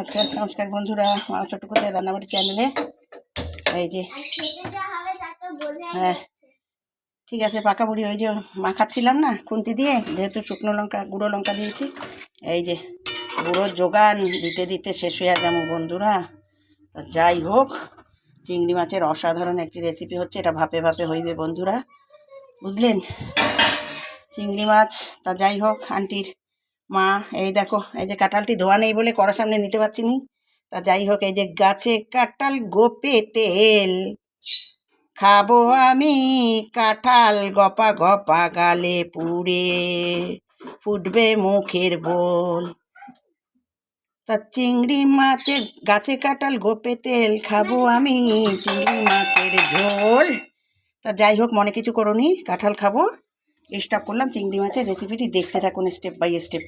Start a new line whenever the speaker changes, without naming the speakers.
আচ্ছা নমস্কার বন্ধুরা মা ছোট কোথায় রান্নাবাড়ি চ্যানেলে। এই যে হ্যাঁ। ঠিক আছে, পাকা বুড়ি, ওই যে মাখাচ্ছিলাম না, খুন্তি দিয়ে, যেহেতু শুকনো লঙ্কা, গুঁড়ো লঙ্কা দিয়েছি। এই যে, গুঁড়ো যোগান দিতে দিতে শেষ হয়ে যাব বন্ধুরা। তা যাই হোক, চিংড়ি মাছের অসাধারণ একটি রেসিপি হচ্ছে, এটা ভাপে ভাপে হইবে বন্ধুরা। বুঝলেন? চিংড়ি মাছ, তা যাই হোক, আন্টির মা, এই দেখো, এই যে কাঁঠালটি ধোয়া নেই বলে কড়া সামনে নিতে পারছি নি। তা যাই হোক, এই যে গাছে কাঁঠাল গোপে তেল। খাব আমি কাঁঠাল গপা গপা গালে পুড়ে, ফুটবে মুখের বোল। তা চিংড়ি মাছের, গাছে কাঁঠাল গোপে তেল, খাব আমি চিংড়ি মাছের ঝোল। তা যাই হোক, মনে কিছু করো নি, কাঁঠাল খাব। স্টপ করলাম, চিংড়ি মাছের রেসিপিটি দেখতে থাকুন স্টেপ বাই স্টেপ